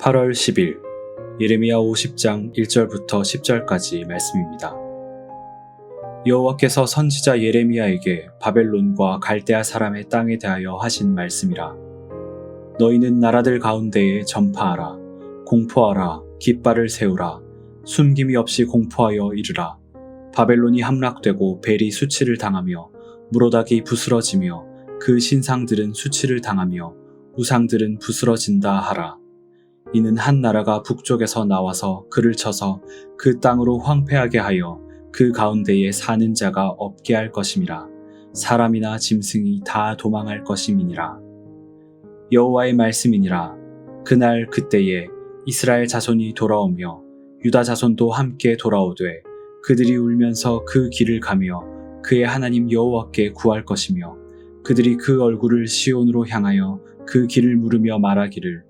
8월 10일 예레미야 50장 1절부터 10절까지 말씀입니다. 여호와께서 선지자 예레미야에게 바벨론과 갈대아 사람의 땅에 대하여 하신 말씀이라. 너희는 나라들 가운데에 전파하라, 공포하라, 깃발을 세우라, 숨김이 없이 공포하여 이르라. 바벨론이 함락되고 벨이 수치를 당하며 무로닥이 부스러지며 그 신상들은 수치를 당하며 우상들은 부스러진다 하라. 이는 한 나라가 북쪽에서 나와서 그를 쳐서 그 땅으로 황폐하게 하여 그 가운데에 사는 자가 없게 할 것임이라. 사람이나 짐승이 다 도망할 것임이니라. 여호와의 말씀이니라. 그날 그때에 이스라엘 자손이 돌아오며 유다 자손도 함께 돌아오되 그들이 울면서 그 길을 가며 그의 하나님 여호와께 구할 것이며 그들이 그 얼굴을 시온으로 향하여 그 길을 물으며 말하기를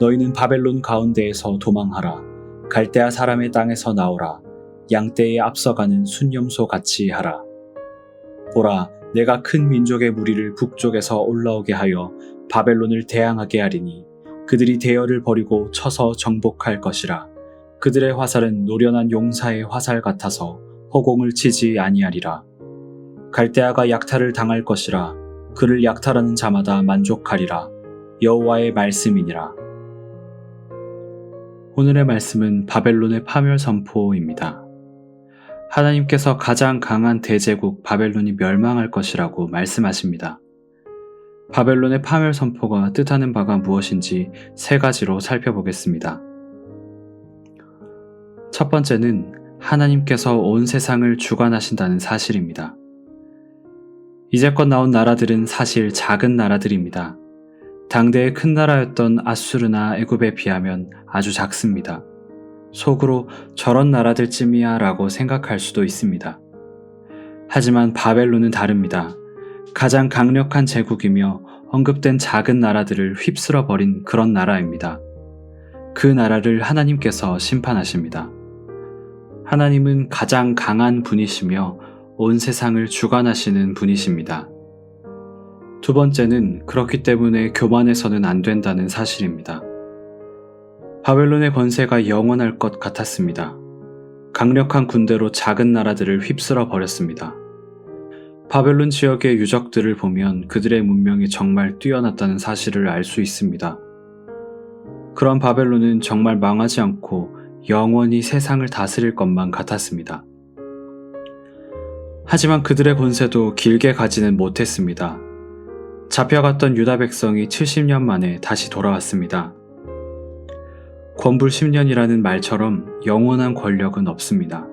너희는 바벨론 가운데에서 도망하라. 갈대아 사람의 땅에서 나오라. 양떼에 앞서가는 순념소 같이 하라. 보라, 내가 큰 민족의 무리를 북쪽에서 올라오게 하여 바벨론을 대항하게 하리니 그들이 대열을 버리고 쳐서 정복할 것이라. 그들의 화살은 노련한 용사의 화살 같아서 허공을 치지 아니하리라. 갈대아가 약탈을 당할 것이라. 그를 약탈하는 자마다 만족하리라. 여호와의 말씀이니라. 오늘의 말씀은 바벨론의 파멸 선포입니다. 하나님께서 가장 강한 대제국 바벨론이 멸망할 것이라고 말씀하십니다. 바벨론의 파멸 선포가 뜻하는 바가 무엇인지 세 가지로 살펴보겠습니다. 첫 번째는 하나님께서 온 세상을 주관하신다는 사실입니다. 이제껏 나온 나라들은 사실 작은 나라들입니다. 당대의 큰 나라였던 아수르나 애굽에 비하면 아주 작습니다. 속으로 저런 나라들쯤이야 라고 생각할 수도 있습니다. 하지만 바벨론은 다릅니다. 가장 강력한 제국이며 언급된 작은 나라들을 휩쓸어 버린 그런 나라입니다. 그 나라를 하나님께서 심판하십니다. 하나님은 가장 강한 분이시며 온 세상을 주관하시는 분이십니다. 두 번째는 그렇기 때문에 교만해서는 안 된다는 사실입니다. 바벨론의 권세가 영원할 것 같았습니다. 강력한 군대로 작은 나라들을 휩쓸어 버렸습니다. 바벨론 지역의 유적들을 보면 그들의 문명이 정말 뛰어났다는 사실을 알 수 있습니다. 그런 바벨론은 정말 망하지 않고 영원히 세상을 다스릴 것만 같았습니다. 하지만 그들의 권세도 길게 가지는 못했습니다. 잡혀갔던 유다 백성이 70년 만에 다시 돌아왔습니다. 권불 10년이라는 말처럼 영원한 권력은 없습니다.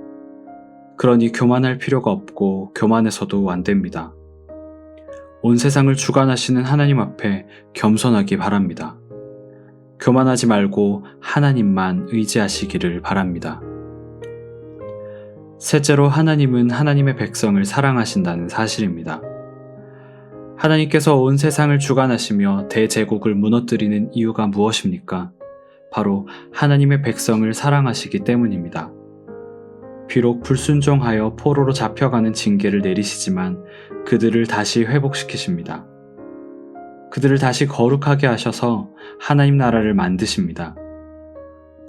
그러니 교만할 필요가 없고 교만해서도 안 됩니다. 온 세상을 주관하시는 하나님 앞에 겸손하기 바랍니다. 교만하지 말고 하나님만 의지하시기를 바랍니다. 셋째로 하나님은 하나님의 백성을 사랑하신다는 사실입니다. 하나님께서 온 세상을 주관하시며 대제국을 무너뜨리는 이유가 무엇입니까? 바로 하나님의 백성을 사랑하시기 때문입니다. 비록 불순종하여 포로로 잡혀가는 징계를 내리시지만 그들을 다시 회복시키십니다. 그들을 다시 거룩하게 하셔서 하나님 나라를 만드십니다.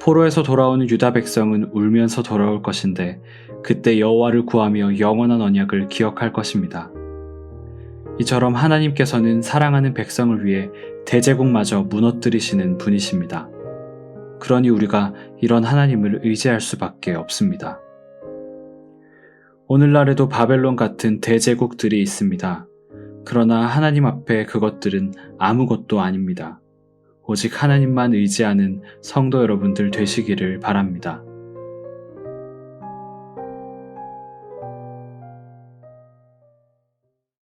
포로에서 돌아오는 유다 백성은 울면서 돌아올 것인데 그때 여호와를 구하며 영원한 언약을 기억할 것입니다. 이처럼 하나님께서는 사랑하는 백성을 위해 대제국마저 무너뜨리시는 분이십니다. 그러니 우리가 이런 하나님을 의지할 수밖에 없습니다. 오늘날에도 바벨론 같은 대제국들이 있습니다. 그러나 하나님 앞에 그것들은 아무것도 아닙니다. 오직 하나님만 의지하는 성도 여러분들 되시기를 바랍니다.